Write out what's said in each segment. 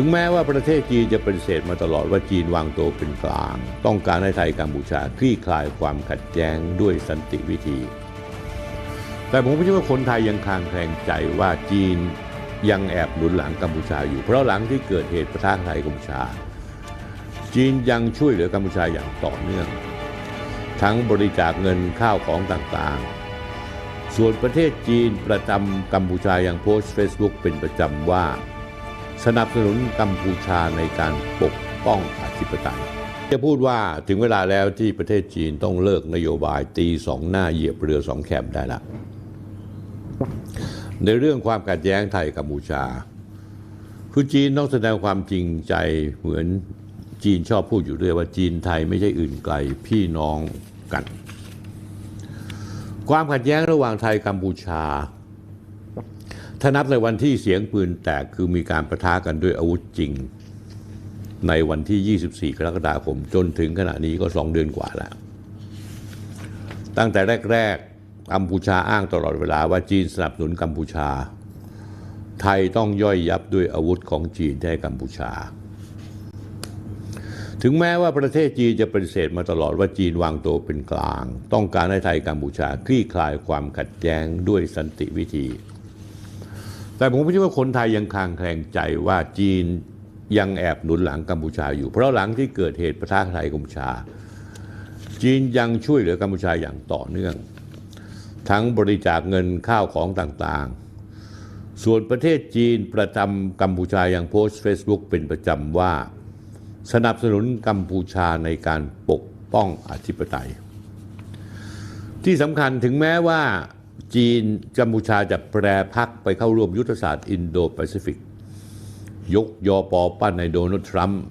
ถึงแม้ว่าประเทศจีนจะปฏิเสธมาตลอดว่าจีนวางตัวเป็นกลาง ต้องการให้ไทยกัมพูชาคลี่คลายความขัดแย้งด้วยสันติวิธี แต่ผมคิดว่าคนไทยยังคางแคลงใจว่าจีนยังแอบหนุนหลังกัมพูชาอยู่ เพราะหลังที่เกิดเหตุประทะไทยกัมพูชา จีนยังช่วยเหลือกัมพูชาอย่างต่อเนื่อง ทั้งบริจาคเงินข้าวของต่างๆ ส่วนประเทศจีนประจำกัมพูชายังโพสต์ Facebook เป็นประจำว่า สนับสนุนกัมพูชาในการปกป้องอธิปไตย จะพูดว่าถึงเวลาแล้วที่ประเทศจีนต้องเลิกนโยบายตีสองหน้าเหยียบเรือสองแคมได้ละในเรื่องความขัดแย้งไทยกัมพูชาคือจีนต้องแสดงความจริงใจเหมือนจีนชอบพูดอยู่เรื่อยว่าจีนไทยไม่ใช่อื่นไกลพี่น้องกัน ความขัดแย้งระหว่างไทยกัมพูชา ถ้านับในวันที่เสียงปืนแตกคือมีการประทะกันด้วยอาวุธจริง ในวันที่ 24 กรกฎาคมจนถึงขณะนี้ก็สองเดือนกว่าแล้ว ตั้งแต่แรกๆกัมพูชาอ้างตลอดเวลาว่าจีนสนับสนุนกัมพูชา ไทยต้องย่อยยับด้วยอาวุธของจีนให้กัมพูชา ถึงแม้ว่าประเทศจีนจะปฏิเสธมาตลอดว่าจีนวางตัวเป็นกลาง ต้องการให้ไทยกัมพูชาคลี่คลายความขัดแย้งด้วยสันติวิธี แต่ผมคิดว่าคนไทยยังคางแคลงใจว่าจีนยังแอบหนุนหลังกัมพูชาอยู่ เพราะหลังที่เกิดเหตุประทะไทยกัมพูชา จีนยังช่วยเหลือกัมพูชาอย่างต่อเนื่อง ทั้งบริจาคเงินข้าวของต่างๆ ส่วนประเทศจีนประจำกัมพูชายังโพสต์ Facebook เป็นประจำว่า สนับสนุนกัมพูชาในการปกป้องอธิปไตย ที่สำคัญถึงแม้ว่า จีนกัมพูชาจะแปรพักไปเข้าร่วมยุทธศาสตร์อินโดแปซิฟิก ยกยอปอปั้นในโดนัลด์ทรัมป์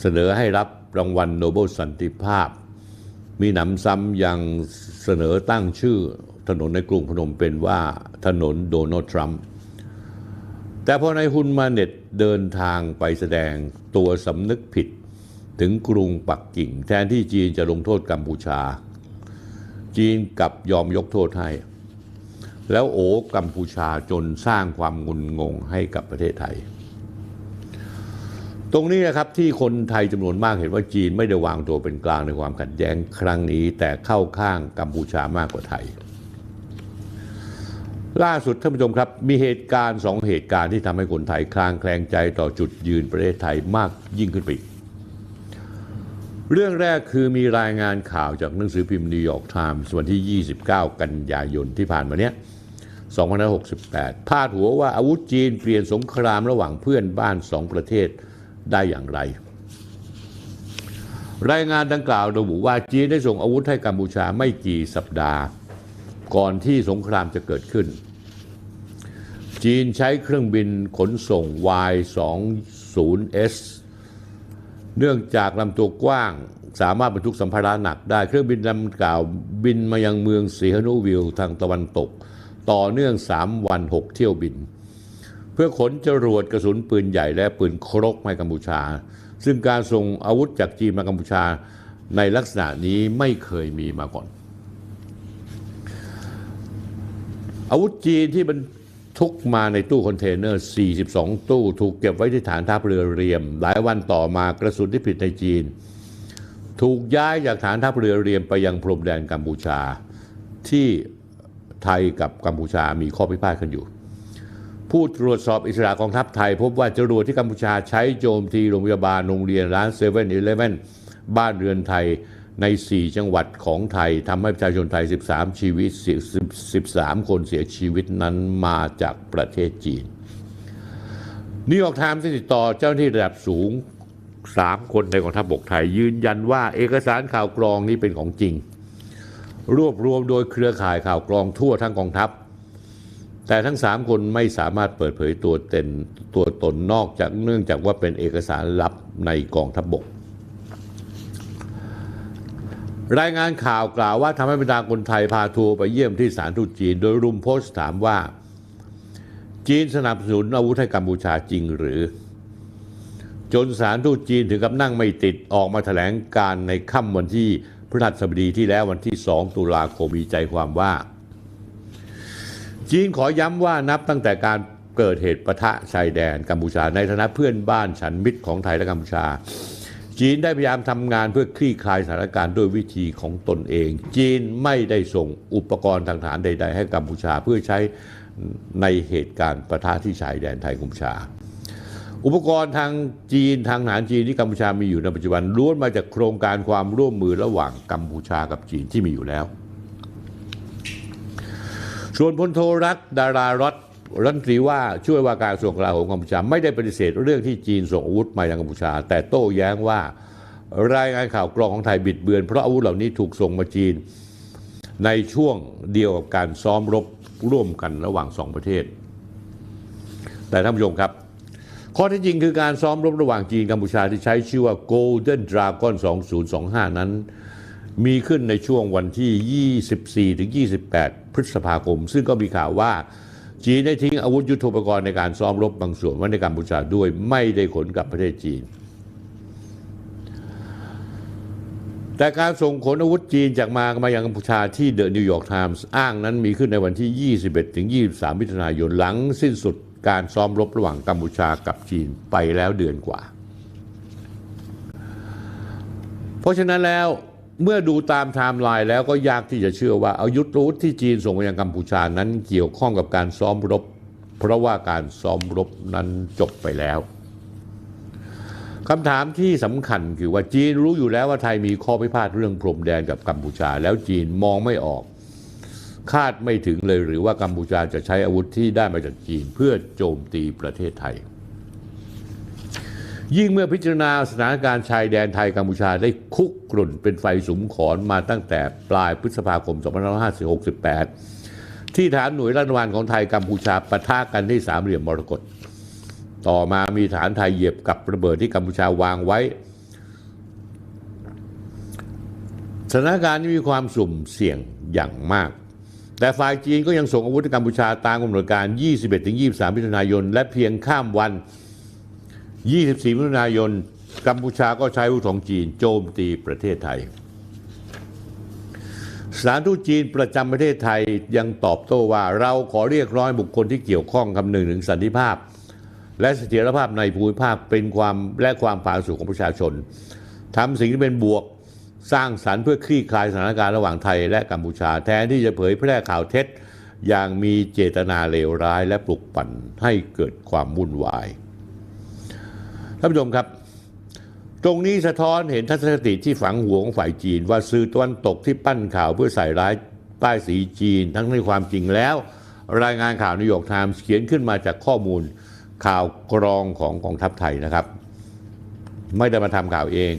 เสนอให้รับรางวัลโนเบลสันติภาพ มีหนำซ้ำยังเสนอตั้งชื่อถนนในกรุงพนมเป็นว่าถนนโดนัลด์ทรัมป์แต่พอนายฮุนมาเน็ตเดินทางไปแสดงตัวสำนึกผิด ถึงกรุงปักกิ่ง แทนที่จีนจะลงโทษกัมพูชา จีนกลับยอมยกโทษให้ แล้วโอกัมพูชาจนสร้างความงุนงงให้กับประเทศไทย ตรงนี้นะครับที่คนไทยจำนวนมากเห็นว่าจีนไม่ได้วางตัวเป็นกลางในความขัดแย้งครั้งนี้ แต่เข้าข้างกัมพูชามากกว่าไทย ล่าสุดท่านผู้ชมครับ มีเหตุการณ์สองเหตุการณ์ที่ทำให้คนไทยคลางแคลงใจต่อจุดยืนประเทศไทยมากยิ่งขึ้นไปอีกเรื่องแรกคือมีรายงานข่าวจากหนังสือพิมพ์นิวยอร์กไทมส์วันที่ 29 กันยายนที่ผ่านมาเนี้ย 2568 พาดหัวว่าอาวุธจีนเปลี่ยนสงครามระหว่างเพื่อนบ้านสองประเทศได้อย่างไร รายงานดังกล่าวระบุว่าจีนได้ส่งอาวุธให้กัมพูชาไม่กี่สัปดาห์ ก่อนที่สงครามจะเกิดขึ้น จีนใช้เครื่องบินขนส่ง Y-20S เนื่องจากลำตัวกว้างสามารถบรรทุกสัมภาระหนักได้เครื่องบินลำกล่าวบินมายังเมืองสีฮานุวิลทางตะวันตก ต่อเนื่อง 3 วัน 6 เที่ยวบิน เพื่อขนจรวดกระสุนปืนใหญ่และปืนครกมากัมพูชา ซึ่งการส่งอาวุธจากจีนมากัมพูชาในลักษณะนี้ไม่เคยมีมาก่อน อาวุธจีนที่บรรทุกมาในตู้คอนเทนเนอร์ 42 ตู้ถูกเก็บไว้ที่ฐานทัพเรือเรียม หลายวันต่อมากระสุนที่ผิดในจีน ถูกย้ายจากฐานทัพเรือเรียมไปยังพรมแดนกัมพูชาที่ ไทยกับกัมพูชามีข้อพิพาทกันอยู่ ผู้ตรวจสอบอิสระกองทัพไทย พบว่าจรวดที่กัมพูชาใช้โจมตีโรงพยาบาลโรงเรียนร้านเซเว่นอีเลฟเว่นบ้านเรือนไทยใน 4 จังหวัดของไทยทำให้ประชาชนไทย 13 ชีวิตเสีย13 คนเสียชีวิตนั้นมาจากประเทศจีน นิวยอร์กไทม์ติดต่อเจ้าหน้าที่ระดับสูง 3 คนในกองทัพบกไทยยืนยันว่าเอกสารข่าวกรองนี้เป็นของจริง รวบรวมโดยเครือข่ายข่าวกรองทั่วทั้งกองทัพ แต่ทั้งสามคนไม่สามารถเปิดเผยตัวเต็นตัวตนนอกจากเนื่องจากว่าเป็นเอกสารลับในกองทัพบบก รายงานข่าวกล่าวว่าทำให้บรรดาคนไทยพาทัวร์ไปเยี่ยมที่สถานทูตจีน โดยรุมโพสต์ถามว่า จีนสนับสนุนอาวุธให้กัมพูชาจริงหรือ จนสานทูตจีนถึงกับนั่งไม่ติดออกมาแถลงการในค่ำวันที่ พฤหัสบดีที่แล้ววันที่ 2 ตุลาคมมีใจความว่า จีนขอย้ำว่านับตั้งแต่การเกิดเหตุปะทะชายแดนกัมพูชาในฐานะเพื่อนบ้านฉันมิตรของไทยและกัมพูชา จีนได้พยายามทำงานเพื่อคลี่คลายสถานการณ์ด้วยวิธีของตนเอง จีนไม่ได้ส่งอุปกรณ์ทางทหารใด ๆ ให้กัมพูชาเพื่อใช้ในเหตุการณ์ประทะที่ชายแดนไทยกัมพูชา อุปกรณ์ทางจีนทางทหารจีนที่กัมพูชามีอยู่ในปัจจุบันล้วนมาจากโครงการความร่วมมือระหว่างกัมพูชากับจีนที่มีอยู่แล้ว ส่วนพลโทรักดารารัตรัฐมนตรีว่าช่วยว่าการกระทรวงกลาโหมกัมพูชาไม่ได้ปฏิเสธเรื่องที่จีนส่งอาวุธมายังกัมพูชา แต่โต้แย้งว่ารายงานข่าวกรองของไทยบิดเบือนเพราะอาวุธเหล่านี้ถูกส่งมาจีน ในช่วงเดียวกับการซ้อมรบร่วมกันระหว่างสองประเทศ แต่ท่านผู้ชมครับ ข้อที่จริงคือการซ้อมรบระหว่างจีนกัมพูชาที่ใช้ชื่อว่า Golden Dragon 2025 นั้น มีขึ้นในช่วงวันที่ 24 ถึง 28 พฤษภาคม ซึ่งก็มีข่าวว่าจีนได้ทิ้งอาวุธยุทโธปกรณ์ในการซ้อมรบบางส่วนไว้ในกัมพูชาด้วยไม่ได้ขนกลับประเทศจีน แต่การส่งขนอาวุธจีนจากมามายังกัมพูชาที่เดอะนิวยอร์กไทมส์อ้างนั้นมีขึ้นในวันที่ 21 ถึง 23 มิถุนายนหลังสิ้นสุด การซ้อมรบระหว่างกัมพูชากับจีนไปแล้วเดือนกว่า เพราะฉะนั้นแล้วเมื่อดูตามไทม์ไลน์แล้วก็ยากที่จะเชื่อว่าอายุธรูธที่จีนส่งมายังกัมพูชานั้นเกี่ยวข้องกับการซ้อมรบ เพราะว่าการซ้อมรบนั้นจบไปแล้วคำถามที่สำคัญคือว่าจีนรู้อยู่แล้วว่าไทยมีข้อพิพาทเรื่องพรมแดนกับกัมพูชา แล้วจีนมองไม่ออก คาดไม่ถึงเลยหรือว่ากัมพูชาจะใช้อาวุธที่ได้มาจากจีน เพื่อโจมตีประเทศไทย ยิ่งเมื่อพิจารณาสถานการณ์ชายแดนไทยกัมพูชาได้คุกกรุ่นเป็นไฟสุมขอนมาตั้งแต่ปลายพฤษภาคม 2568 ที่ฐานหน่วยรัฐบาลของไทยกัมพูชาปะทะกันที่สามเหลี่ยมมรกตต่อมามีฐานไทยเหยียบกับระเบิดที่กัมพูชาวางไว้สถานการณ์มีความสุ่มเสี่ยงอย่างมาก แต่ฝ่ายจีนก็ยังส่งอาวุธกัมพูชาตามกำหนดการ 21-23 มิถุนายน และเพียงข้ามวัน 24 มิถุนายน กัมพูชาก็ใช้อาวุธของจีนโจมตีประเทศไทย สถานทูตจีนประจำประเทศไทยยังตอบโต้ว่าเราขอเรียกร้องบุคคลที่เกี่ยวข้องคำหนึ่งถึงสันติภาพ และเสถียรภาพในภูมิภาคเป็นความและความผาสุกของประชาชนทำสิ่งที่เป็นบวก สร้างสรรค์เพื่อคลี่คลายสถานการณ์ระหว่างไทยและกัมพูชาแทนที่จะเผยแพร่ข่าวเท็จ อย่างมีเจตนาเลวร้ายและปลุกปั่นให้เกิดความวุ่นวายท่านผู้ชมครับ ตรงนี้สะท้อนเห็นทัศนคติที่ฝังหัวของฝ่ายจีน ว่าสื่อตะวันตกที่ปั้นข่าวเพื่อใส่ร้ายป้ายสีจีน ทั้งในความจริงแล้ว รายงานข่าวนิวยอร์กไทม์เขียนขึ้นมาจากข้อมูลข่าวกรองของกองทัพไทยนะครับ ไม่ได้มาทำข่าวเอง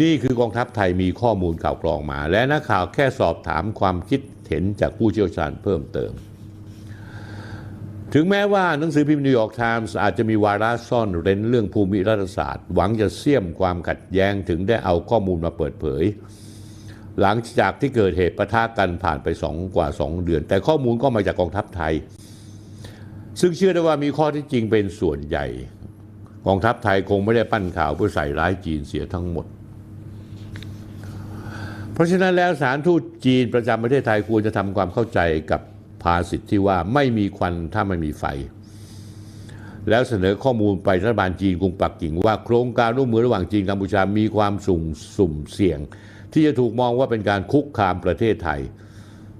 นี่คือกองทัพไทยมีข้อมูลข่าวกรองมา และนักข่าวแค่สอบถามความคิดเห็นจากผู้เชี่ยวชาญเพิ่มเติม ถึงแม้ว่าหนังสือพิมพ์นิวยอร์กไทมส์อาจจะมีวาระซ่อนเร้นเรื่องภูมิรัฐศาสตร์ หวังจะเสี่ยมความขัดแย้งถึงได้เอาข้อมูลมาเปิดเผย หลังจากที่เกิดเหตุปะทะกันผ่านไปสองกว่า 2 เดือน แต่ข้อมูลก็มาจากกองทัพไทย ซึ่งเชื่อได้ว่ามีข้อที่จริงเป็นส่วนใหญ่กองทัพไทยคงไม่ได้ปั้นข่าวเพื่อใส่ร้ายจีนเสียทั้งหมด เพราะฉะนั้นแล้วสถารทูตจีนประจำประเทศไทยควรจะทำความเข้าใจกับภาษิตที่ว่าไม่มีควันถ้าไม่มีไฟ แล้วเสนอข้อมูลไปรัฐบาลจีนกรุงปักกิ่งว่าโครงการร่วมมือระหว่างจีนกัมพูชามีความสุ่มสุ่มเสี่ยง ที่จะถูกมองว่าเป็นการคุกคามประเทศไทย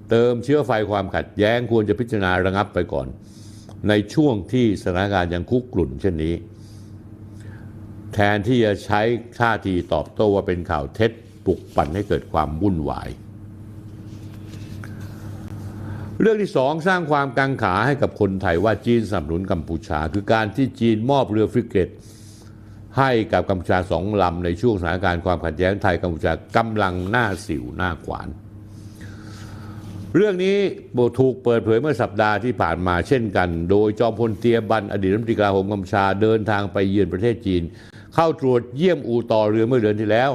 เติมเชื้อไฟความขัดแย้งควรจะพิจารณาระงับไปก่อน ในช่วงที่สถานการณ์ยังคุกกรุ่นเช่นนี้ แทนที่จะใช้ท่าทีตอบโต้ว่าเป็นข่าวเท็จ ปลุกปั่นให้เกิดความวุ่นวาย เรื่องที่สองสร้างความกังขาให้กับคนไทยว่าจีนสนับสนุนกัมพูชา คือการที่จีนมอบเรือฟริเกตให้กับกัมพูชาสองลำในช่วงสถานการณ์ความขัดแย้งไทยกัมพูชากำลังหน้าสิวหน้าขวาน เรื่องนี้ถูกเปิดเผยเมื่อสัปดาห์ที่ผ่านมาเช่นกัน โดยจอมพลเตียบันอดีตรัฐมนตรีกลาโหมกัมพูชาเดินทางไปเยือนประเทศจีน เข้าตรวจเยี่ยมอู่ต่อเรือเมื่อเดือนที่แล้ว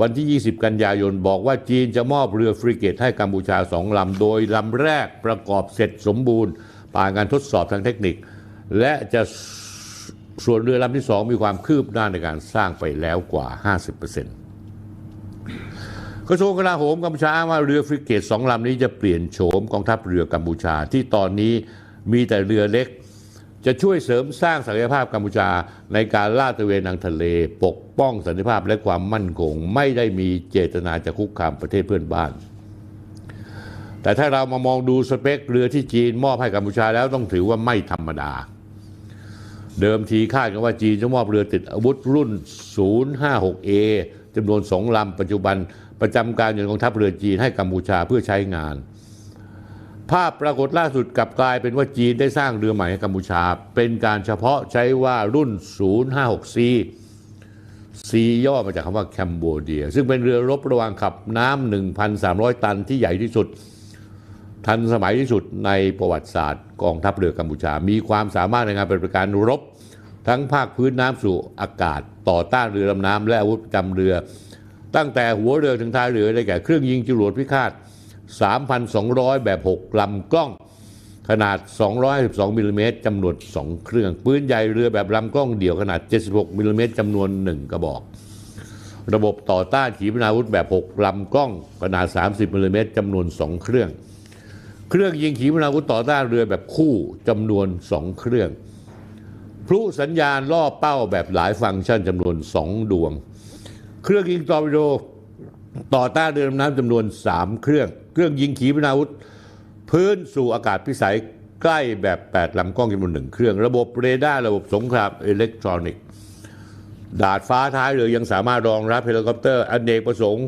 วันที่ 20 กันยายนบอกว่าจีนจะมอบเรือฟริเกตให้กัมพูชาสองลำ โดยลำแรกประกอบเสร็จสมบูรณ์ผ่านการทดสอบทางเทคนิค และจะส่วนเรือลำที่สองมีความคืบหน้าในการสร้างไปแล้วกว่า 50%กระทรวงกลาโหมกัมพูชาอ้างว่าเรือฟริเกตสองลำนี้จะเปลี่ยนโฉมกองทัพเรือกัมพูชาที่ตอนนี้มีแต่เรือเล็ก จะช่วยเสริมสร้างศักยภาพกัมพูชาในการลาดตระเวนทางทะเล ปกป้องสันติภาพและความมั่นคง ไม่ได้มีเจตนาจะคุกคามประเทศเพื่อนบ้าน แต่ถ้าเรามามองดูสเปคเรือที่จีนมอบให้กัมพูชาแล้วต้องถือว่าไม่ธรรมดา เดิมทีคาดกันว่าจีนจะมอบเรือติดอาวุธรุ่น 056A จำนวนสองลำปัจจุบันประจำการอยู่ในกองทัพเรือจีนให้กัมพูชาเพื่อใช้งาน ภาพปรากฏล่าสุดกลับกลายเป็นว่าจีนได้สร้างเรือใหม่ให้กัมพูชา เป็นการเฉพาะใช้ว่ารุ่น 056C C ย่อมาจากคำว่าแคมโบเดีย ซึ่งเป็นเรือรบระหว่างขับน้ำ1,300 ตันที่ใหญ่ที่สุด ทันสมัยที่สุดในประวัติศาสตร์กองทัพเรือกัมพูชา มีความสามารถในการปฏิบัติการรบ ทั้งภาคพื้นน้ำสู่อากาศ ต่อต้านเรือดำน้ำและอาวุธประจำเรือ ตั้งแต่หัวเรือถึงท้ายเรือได้แก่เครื่องยิงจรวดพิฆาต 3,200 แบบ 6 ลำกล้อง ขนาด 212มิลลิเมตรจำนวน 2 เครื่อง ปืนใหญ่เรือแบบลำกล้องเดี่ยวขนาด 76มิลลิเมตรจำนวน 1 กระบอก ระบบต่อต้านขีปนาวุธแบบ 6 ลำกล้อง ขนาด 30มิลลิเมตรจำนวน 2 เครื่อง เครื่องยิงขีปนาวุธต่อต้านเรือแบบคู่จำนวน 2 เครื่อง พลุสัญญาณล่อเป้าแบบหลายฟังก์ชันจำนวน 2 ดวง เครื่องยิงตอร์ปิโดต่อต้านเรือดำน้ำจำนวน 3 เครื่อง รื่องยิงขีปนาวุธ พื้นสู่อากาศพิสัยใกล้แบบ 8 ลำกล้องจำนวนหนึ่งเครื่อง ระบบเรดาร์ระบบสงครามอิเล็กทรอนิกส์ ดาดฟ้าท้ายเรือยังสามารถรองรับเฮลิคอปเตอร์อเนกประสงค์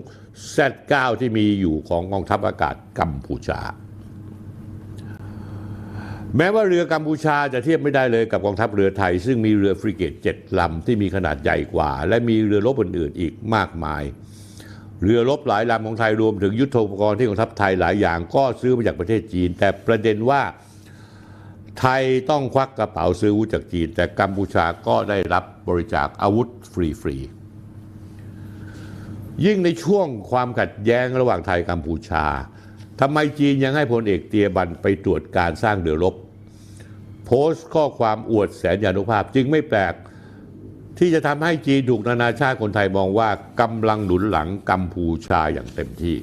Z9 ที่มีอยู่ของกองทัพอากาศกัมพูชา แม้ว่าเรือกัมพูชาจะเทียบไม่ได้เลยกับกองทัพเรือไทย ซึ่งมีเรือฟริเกตเจ็ดลำที่มีขนาดใหญ่กว่า และมีเรือรบอื่นๆอีกมากมาย เรือรบหลายลำของไทยรวมถึงยุทโธปกรณ์ที่กองทัพไทยหลายอย่าง ก็ซื้อมาจากประเทศจีน แต่ประเด็นว่าไทยต้องควักกระเป๋าซื้ออาวุธจากจีน แต่กัมพูชาก็ได้รับบริจาคอาวุธฟรีๆยิ่งในช่วงความขัดแย้งระหว่างไทยกัมพูชาทำไมจีนยังให้พลเอกเตียบันไปตรวจการสร้างเรือรบ โพสต์ข้อความอวดแสนยานุภาพจึงไม่แปลก ที่จะทำให้จีนถูกนานาชาติคนไทยมองว่ากำลังหนุนหลังกัมพูชาอย่างเต็มที่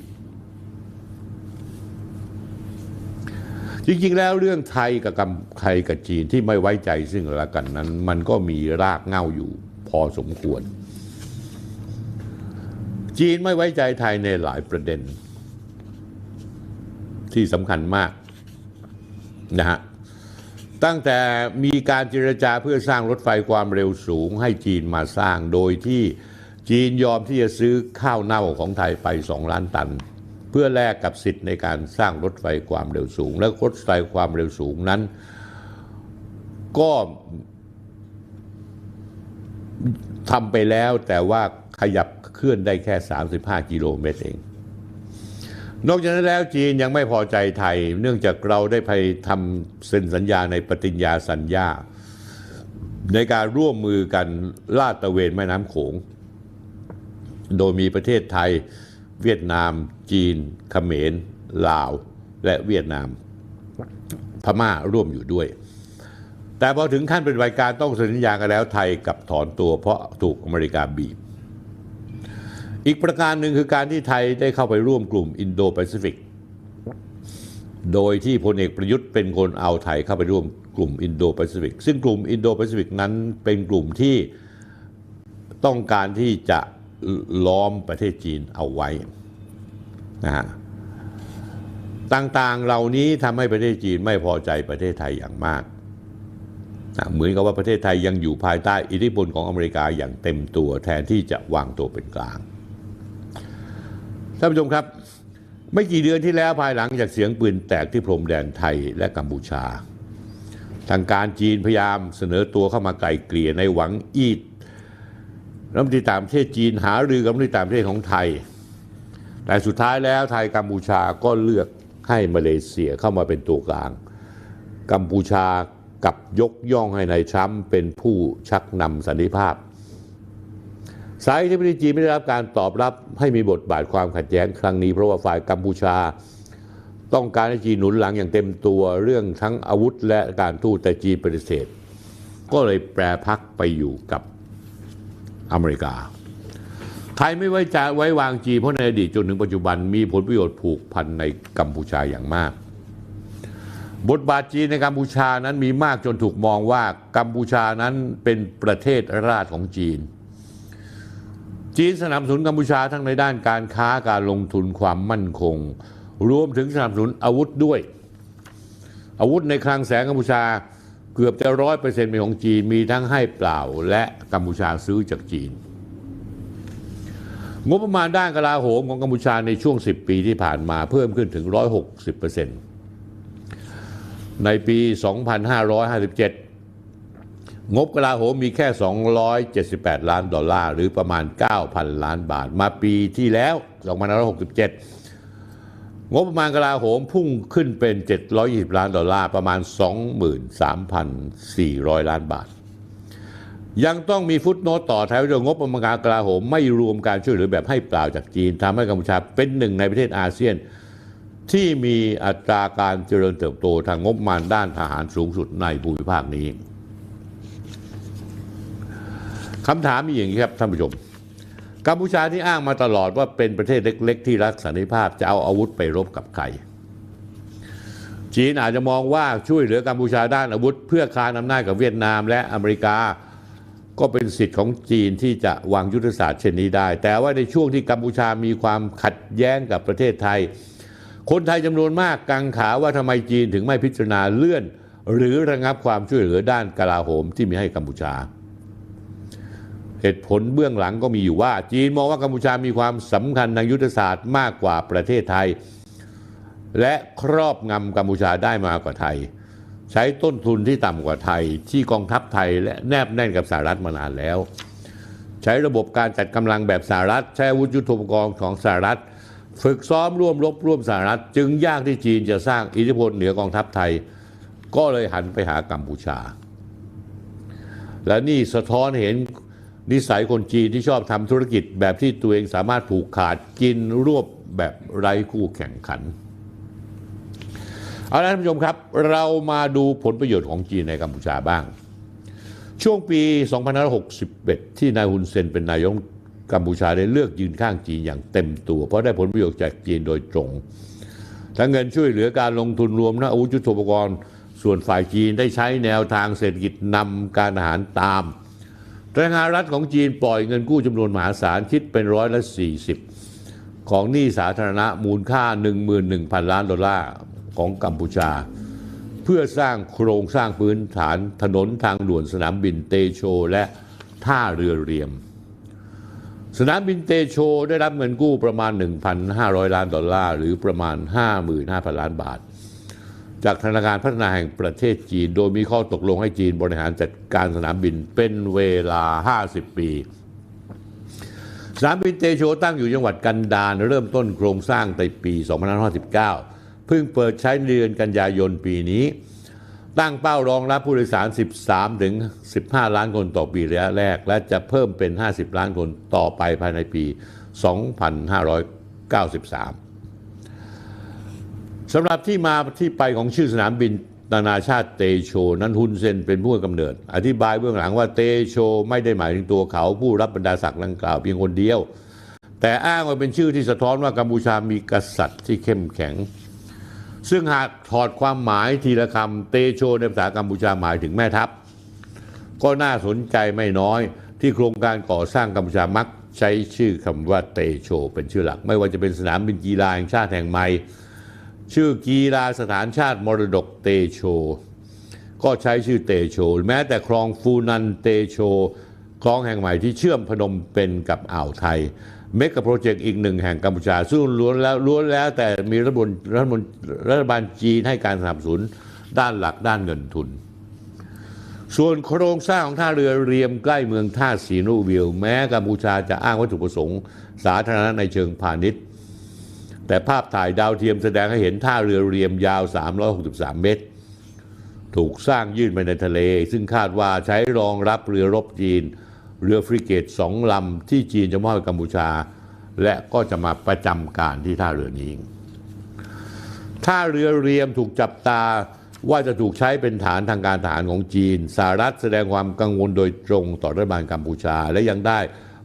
จริงๆแล้วเรื่องไทยกับกัมไทยกับจีนที่ไม่ไว้ใจซึ่งกันและกันนั้น มันก็มีรากเหง้าอยู่พอสมควร จีนไม่ไว้ใจไทยในหลายประเด็น ที่สำคัญมากนะฮะ ตั้งแต่มีการเจรจาเพื่อสร้างรถไฟความเร็วสูงให้จีนมาสร้างโดยที่จีนยอมที่จะซื้อข้าวเน่าของไทยไป 2 ล้านตัน เพื่อแลกกับสิทธิ์ในการสร้างรถไฟความเร็วสูง และรถไฟความเร็วสูงนั้น ก็ทำไปแล้วแต่ว่าขยับเคลื่อนได้แค่ 35 กิโลเมตรเอง นอกจากนั้นแล้วจีนยังไม่พอใจไทย เนื่องจากเราได้ไปทำเซ็นสัญญาในปฏิญญาสัญญา ในการร่วมมือกันลาดตระเวนแม่น้ำโขง โดยมีประเทศไทย เวียดนาม จีนเขมรลาว และเวียดนาม พม่าร่วมอยู่ด้วย แต่พอถึงขั้นเป็นรายการต้องเซ็นสัญญากันแล้วไทยกับถอนตัวเพราะถูกอเมริกาบีบ อีกประการหนึ่งคือการที่ไทยได้เข้าไปร่วมกลุ่มอินโดแปซิฟิกโดยที่พลเอกประยุทธ์เป็นคนเอาไทยเข้าไปร่วมกลุ่มอินโดแปซิฟิกซึ่งกลุ่มอินโดแปซิฟิกนั้นเป็นกลุ่มที่ต้องการที่จะล้อมประเทศจีนเอาไว้นะฮะต่างๆเหล่านี้ทำให้ประเทศจีนไม่พอใจประเทศไทยอย่างมากนะเหมือนกับว่าประเทศไทยยังอยู่ภายใต้อิทธิพลของอเมริกาอย่างเต็มตัวแทนที่จะวางตัวเป็นกลาง ท่านผู้ชมครับ ไม่กี่เดือนที่แล้วภายหลังจากเสียงปืนแตกที่พรมแดนไทยและกัมพูชา ทางการจีนพยายามเสนอตัวเข้ามาไกลเกลี่ยในหวังอีดรัฐมนตรีต่างประเทศจีนหารือกับรัฐมนตรีต่างประเทศของไทย แต่สุดท้ายแล้วไทยกัมพูชาก็เลือกให้มาเลเซียเข้ามาเป็นตัวกลาง กัมพูชากับยกย่องให้ในายทรัมป์เป็นผู้ชักนำสันติภาพ สายที่ประเทศจีนไม่ได้รับการตอบรับให้มีบทบาทความขัดแย้งครั้งนี้ เพราะว่าฝ่ายกัมพูชา ต้องการให้จีนหนุนหลังอย่างเต็มตัวเรื่องทั้งอาวุธและการทูตแต่จีนปฏิเสธ ก็เลยแปรพักไปอยู่กับอเมริกาไทยไม่ไว้ใจไว้วางจีนเพราะในอดีตจนถึงปัจจุบันมีผลประโยชน์ผูกพันในกัมพูชาอย่างมาก บทบาทจีนในกัมพูชานั้นมีมากจนถูกมองว่ากัมพูชานั้นเป็นประเทศราชของจีน จีนสนับสนุนกัมพูชาทั้งในด้านการค้าการลงทุนความมั่นคง รวมถึงสนับสนุนอาวุธด้วย อาวุธในคลังแสงกัมพูชาเกือบจะร้อยเปอร์เซ็นต์เป็นของจีนมีทั้งให้เปล่าและกัมพูชาซื้อจากจีน งบประมาณด้านกลาโหมของกัมพูชาในช่วง 10 ปีที่ผ่านมาเพิ่มขึ้นถึง 160%ในปี 2557 งบกลาโหมมีแค่ 278 ล้านดอลลาร์ หรือประมาณ 9,000 ล้านบาท มาปีที่แล้ว 2567 งบประมาณกลาโหมพุ่งขึ้นเป็น 720 ล้านดอลลาร์ ประมาณ 23,400 ล้านบาท ยังต้องมีฟุตโนตต่อท้ายว่างบประมาณกลาโหมไม่รวมการช่วยเหลือแบบให้เปล่าจากจีนทำให้กัมพูชาเป็นหนึ่งในประเทศอาเซียนที่มีอัตราการเจริญเติบโตทางงบประมาณด้านทหารสูงสุดในภูมิภาคนี้ คำถามมีอย่างนี้ครับท่านผู้ชม กัมพูชาที่อ้างมาตลอดว่าเป็นประเทศเล็ก ๆ ที่รักสันติภาพจะเอาอาวุธไปรบกับใคร จีนอาจจะมองว่าช่วยเหลือกัมพูชาด้านอาวุธ เพื่อคานอำนาจกับเวียดนามและอเมริกา ก็เป็นสิทธิ์ของจีนที่จะวางยุทธศาสตร์เช่นนี้ได้ แต่ว่าในช่วงที่กัมพูชามีความขัดแย้งกับประเทศไทย คนไทยจำนวนมากกังขาว่าทำไมจีนถึงไม่พิจารณาเลื่อน หรือระงับความช่วยเหลือด้านกลาโหมที่มีให้กัมพูชา เหตุผลเบื้องหลังก็มีอยู่ว่า จีนมองว่ากัมพูชามีความสำคัญทางยุทธศาสตร์มากกว่าประเทศไทย และครอบงำกัมพูชาได้มากกว่าไทย ใช้ต้นทุนที่ต่ำกว่าไทย ที่กองทัพไทยและแนบแน่นกับสหรัฐมานานแล้ว ใช้ระบบการจัดกำลังแบบสหรัฐ ใช้อาวุธยุทโธปกรณ์ของสหรัฐ ฝึกซ้อมร่วมรบร่วมสหรัฐ จึงยากที่จีนจะสร้างอิทธิพลเหนือกองทัพไทย ก็เลยหันไปหากัมพูชา และนี่สะท้อนเห็น นิสัยคนจีนที่ชอบทำธุรกิจแบบที่ตัวเองสามารถผูกขาดกินรวบแบบไร้คู่แข่งขัน เอาละท่านผู้ชมครับ เรามาดูผลประโยชน์ของจีนในกัมพูชาบ้าง ช่วงปี 2561 ที่นายฮุนเซนเป็นนายกกัมพูชาได้เลือกยืนข้างจีนอย่างเต็มตัว เพราะได้ผลประโยชน์จากจีนโดยตรงทั้งเงินช่วยเหลือการลงทุนรวมทั้งอาวุธยุทโธปกรณ์ ส่วนฝ่ายจีนได้ใช้แนวทางเศรษฐกิจนำการอาหารตาม ธนาคารรัฐของจีนปล่อยเงินกู้จำนวนมหาศาลคิดเป็นร้อยละ 40 ของหนี้สาธารณะมูลค่า 11,000 ล้านดอลลาร์ของกัมพูชา เพื่อสร้างโครงสร้างพื้นฐานถนนทางด่วนสนามบินเตโช และท่าเรือเรียม สนามบินเตโชได้รับเงินกู้ประมาณ 1,500 ล้านดอลลาร์ หรือประมาณ 55,000 ล้านบาท จากธนาคารพัฒนาแห่งประเทศจีน โดยมีข้อตกลงให้จีนบริหารจัดการสนามบินเป็นเวลา 50 ปี สนามบินเตโชตั้งอยู่จังหวัดกันดารเริ่มต้นโครงสร้างในปี 2559 เพิ่งเปิดใช้เดือนกันยายนปีนี้ ตั้งเป้ารองรับผู้โดยสาร 13 ถึง 15 ล้านคนต่อปีระยะแรก และจะเพิ่มเป็น 50 ล้านคนต่อไปภายในปี 2593 สำหรับที่มาที่ไปของชื่อสนามบินนานาชาติเตโช นั้นฮุนเซนเป็นผู้กำเนิด อธิบายเบื้องหลังว่าเตโชไม่ได้หมายถึงตัวเขาผู้รับบรรดาศักดิ์ดังกล่าวเพียงคนเดียว แต่อ้างว่าเป็นชื่อที่สะท้อนว่ากัมพูชามีกษัตริย์ที่เข้มแข็ง ซึ่งหากถอดความหมายทีละคำเตโชในภาษากัมพูชาหมายถึงแม่ทัพ ก็น่าสนใจไม่น้อยที่โครงการก่อสร้างกัมพูชามักใช้ชื่อคำว่าเตโช เป็นชื่อหลัก ไม่ว่าจะเป็นสนามบินกีฬาแห่งชาติแห่งใหม่ ชื่อกีฬาสถานชาติมรดกเตโช ก็ใช้ชื่อเตโช แม้แต่คลองฟูนันเตโช คลองแห่งใหม่ที่เชื่อมพนมเป็นกับอ่าวไทย เมกะโปรเจกต์อีกหนึ่งแห่งกัมพูชาซึ่งล้วนแล้วล้วนแล้วแต่มีรัฐบาลรัฐบาลรัฐบาลจีนให้การสนับสนุนด้านหลักด้านเงินทุน ส่วนโครงสร้างของท่าเรือเรียมใกล้เมืองท่าสีนูวิลแม้กัมพูชาจะอ้างวัตถุประสงค์ สาธารณะในเชิงพาณิชย์ แต่ภาพถ่ายดาวเทียมแสดงให้เห็นท่าเรือเรียมยาว 363 เมตร ถูกสร้างยื่นไปในทะเล ซึ่งคาดว่าใช้รองรับเรือรบจีน เรือฟริเกตสองลำที่จีนจะมอบให้กัมพูชา และก็จะมาประจำการที่ท่าเรือนี้ท่าเรือเรียมถูกจับตาว่าจะถูกใช้เป็นฐานทางการทหารของจีนสหรัฐแสดงความกังวลโดยตรงต่อรัฐบาลกัมพูชา และยังได้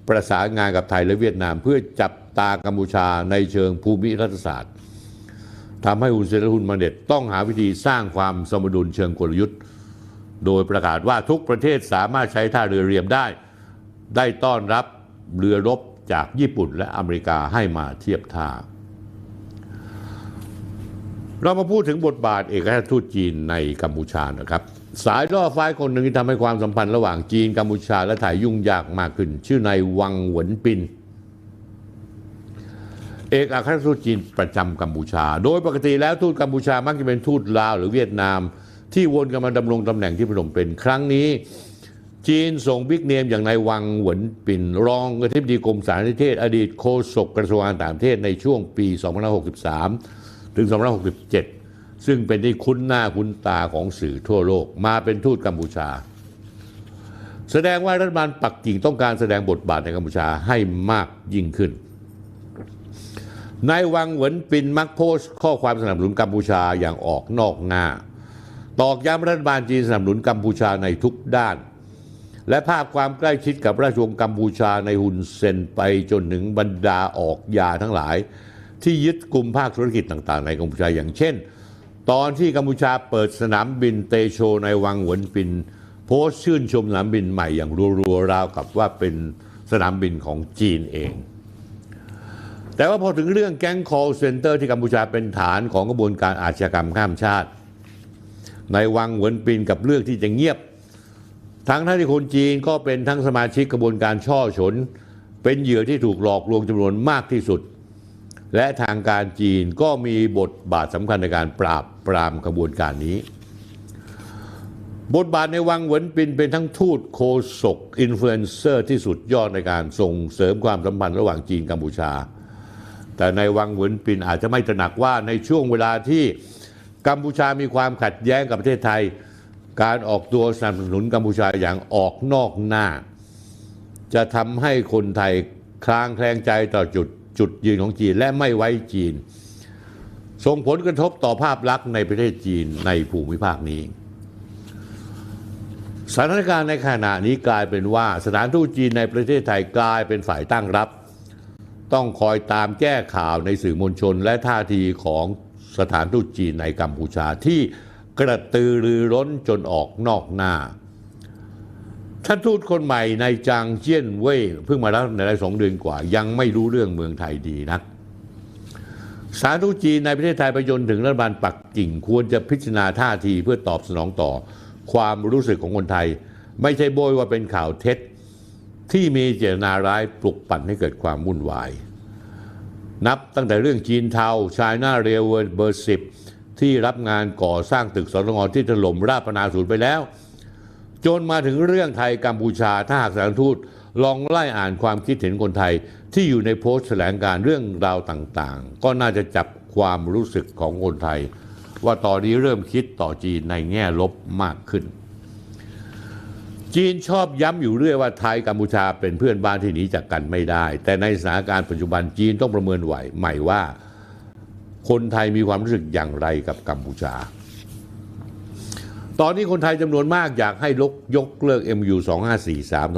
ประสานงานกับไทยและเวียดนามเพื่อจับ ตากัมพูชาในเชิงภูมิรัฐศาสตร์ทำให้ฮุนเซนและฮุนมาเด็ดต้องหาวิธีสร้างความสมดุลเชิงกลยุทธ์ โดยประกาศว่าทุกประเทศสามารถใช้ท่าเรือเรียมได้ ได้ต้อนรับเรือรบจากญี่ปุ่นและอเมริกาให้มาเทียบท่า เรามาพูดถึงบทบาทเอกอัครราชทูตจีนในกัมพูชานะครับ สายล่อฟ้าคนหนึ่งที่ทำให้ความสัมพันธ์ระหว่างจีนกัมพูชาและไทยยุ่งยากมากขึ้น ชื่อนายวังหวนปิน เอกอัครราชทูตจีนประจำกัมพูชา โดยปกติแล้วทูตกัมพูชามักจะเป็นทูตลาวหรือเวียดนาม ที่วนกันมาดำรงตำแหน่งที่พนมเป็นครั้งนี้ จีนส่งบิ๊กเนมอย่างนายวังหวนปิ่นรองอธิบดีกรมสารนิเทศ อดีตโฆษกกระทรวงการต่างประเทศในช่วงปี 2563 ถึง 2567 ซึ่งเป็นที่คุ้นหน้าคุ้นตาของสื่อทั่วโลก มาเป็นทูตกัมพูชา แสดงว่ารัฐบาลปักกิ่งต้องการแสดงบทบาทในกัมพูชาให้มากยิ่งขึ้น นายวังเหวินปินมักโพสต์ข้อความสนับสนุนกัมพูชาอย่างออกนอกหน้า ตอกย้ำรัฐบาลจีนสนับสนุนกัมพูชาในทุกด้าน และภาพความใกล้ชิดกับราชวงศ์กัมพูชาในฮุนเซนไปจนถึงบรรดาออกยาทั้งหลาย ที่ยึดกลุ่มภาคธุรกิจต่างๆ ในกัมพูชาอย่างเช่น ตอนที่กัมพูชาเปิดสนามบินเตโชในวังหวนปิน โพสต์ชื่นชมสนามบินใหม่อย่างรัวๆราวกับว่าเป็นสนามบินของจีนเอง แต่ว่าพอถึงเรื่องแก๊ง call center ที่กัมพูชาเป็นฐานของกระบวนการอาชญากรรมข้ามชาติ ในวังหวนปินกับเรื่องที่จะเงียบ ทั้งท่านที่คนจีนก็เป็นทั้งสมาชิกกระบวนการช่อฉน เป็นเหยื่อที่ถูกหลอกลวงจำนวนมากที่สุด และทางการจีนก็มีบทบาทสำคัญในการปราบปรามกระบวนการนี้ บทบาทในวังเหวินปินเป็นทั้งทูตโคศกอินฟลูเอนเซอร์ที่สุดยอดในการส่งเสริมความสัมพันธ์ระหว่างจีนกัมพูชา แต่ในวังหวนปินอาจจะไม่ตระหนักว่าในช่วงเวลาที่กัมพูชามีความขัดแย้งกับประเทศไทย การออกตัวสนับสนุนกัมพูชาอย่างออกนอกหน้า จะทำให้คนไทยคลางแคลงใจต่อจุดจุดยืนของจีนและไม่ไว้จีน ส่งผลกระทบต่อภาพลักษณ์ในประเทศจีนในภูมิภาคนี้ สถานการณ์ในขณะนี้กลายเป็นว่าสถานทูตจีนในประเทศไทยกลายเป็นฝ่ายตั้งรับ ต้องคอยตามแก้ข่าวในสื่อมวลชน และท่าทีของสถานทูตจีนในกัมพูชาที่กระตือรือร้นจนออกนอกหน้า ท่านทูตคนใหม่ในจางเจี้ยนเว่ยเพิ่งมาแล้วในได้สองเดือนกว่า ยังไม่รู้เรื่องเมืองไทยดีนักสถานทูตจีนในประเทศไทยไปจนถึงรัฐบาลปักกิ่งควรจะพิจารณาท่าทีเพื่อตอบสนองต่อ ความรู้สึกของคนไทย ไม่ใช่โบยว่าเป็นข่าวเท็จ ที่มีเจตนาร้ายปลุกปั่นให้เกิดความวุ่นวาย นับตั้งแต่เรื่องจีนเทาชายหน้าเรลเบอร์สิบที่รับงานก่อสร้างตึกสตงที่ถล่มราชพนาศูนย์ไปแล้ว จนมาถึงเรื่องไทยกัมพูชาถ้าหากสานทูตลองไล่อ่านความคิดเห็นคนไทยที่อยู่ในโพสต์แถลงการเรื่องราวต่างๆ ก็น่าจะจับความรู้สึกของคนไทย ว่าตอนนี้เริ่มคิดต่อจีนในแง่ลบมากขึ้น จีนชอบย้ำอยู่เรื่อยว่าไทยกัมพูชาเป็นเพื่อนบ้านที่หนีจากกันไม่ได้ แต่ในสถานการณ์ปัจจุบันจีนต้องประเมินไหวใหม่ว่า คนไทยมีความรู้สึกอย่างไรกับกัมพูชา ตอนนี้คนไทยจำนวนมากอยากให้ลกยกเลิก MU 2543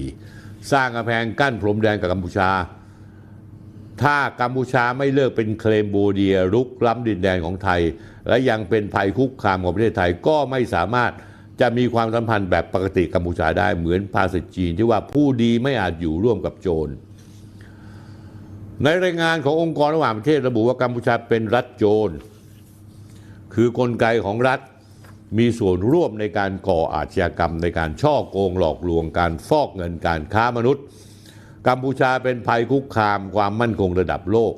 244 สร้างกำแพงกั้นพรมแดนกับกัมพูชา ถ้ากัมพูชาไม่เลิกเป็นเคลมโบเดียรุกล้ำดินแดนของไทย และยังเป็นภัยคุกคามของประเทศไทยก็ไม่สามารถ จะมีความสัมพันธ์แบบปกติกัมพูชาได้เหมือนภาษิตจีนที่ว่าผู้ดีไม่อาจอยู่ร่วมกับโจร ในรายงานขององค์กรระหว่างประเทศระบุว่ากัมพูชาเป็นรัฐโจร คือกลไกของรัฐมีส่วนร่วมในการก่ออาชญากรรมในการช่อโกงหลอกลวงการฟอกเงินการค้ามนุษย์ กัมพูชาเป็นภัยคุกคามความมั่นคงระดับโลก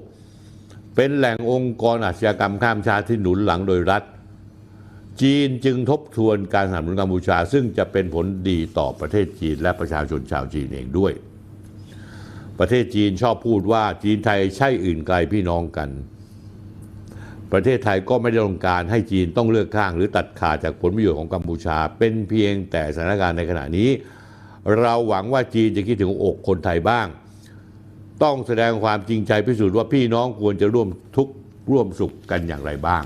เป็นแหล่งองค์กรอาชญากรรมข้ามชาติที่หนุนหลังโดยรัฐ จีนจึงทบทวนการสนับสนุนกัมพูชา ซึ่งจะเป็นผลดีต่อประเทศจีนและประชาชนชาวจีนเองด้วย ประเทศจีนชอบพูดว่าจีนไทยใช่อื่นไกลพี่น้องกัน ประเทศไทยก็ไม่ได้ต้องการให้จีนต้องเลือกข้าง หรือตัดขาดจากผลประโยชน์ของกัมพูชา เป็นเพียงแต่สถานการณ์ในขณะนี้ เราหวังว่าจีนจะคิดถึงอกคนไทยบ้าง ต้องแสดงความจริงใจพิสูจน์ว่าพี่น้องควรจะร่วมทุกข์ร่วมสุขกันอย่างไรบ้าง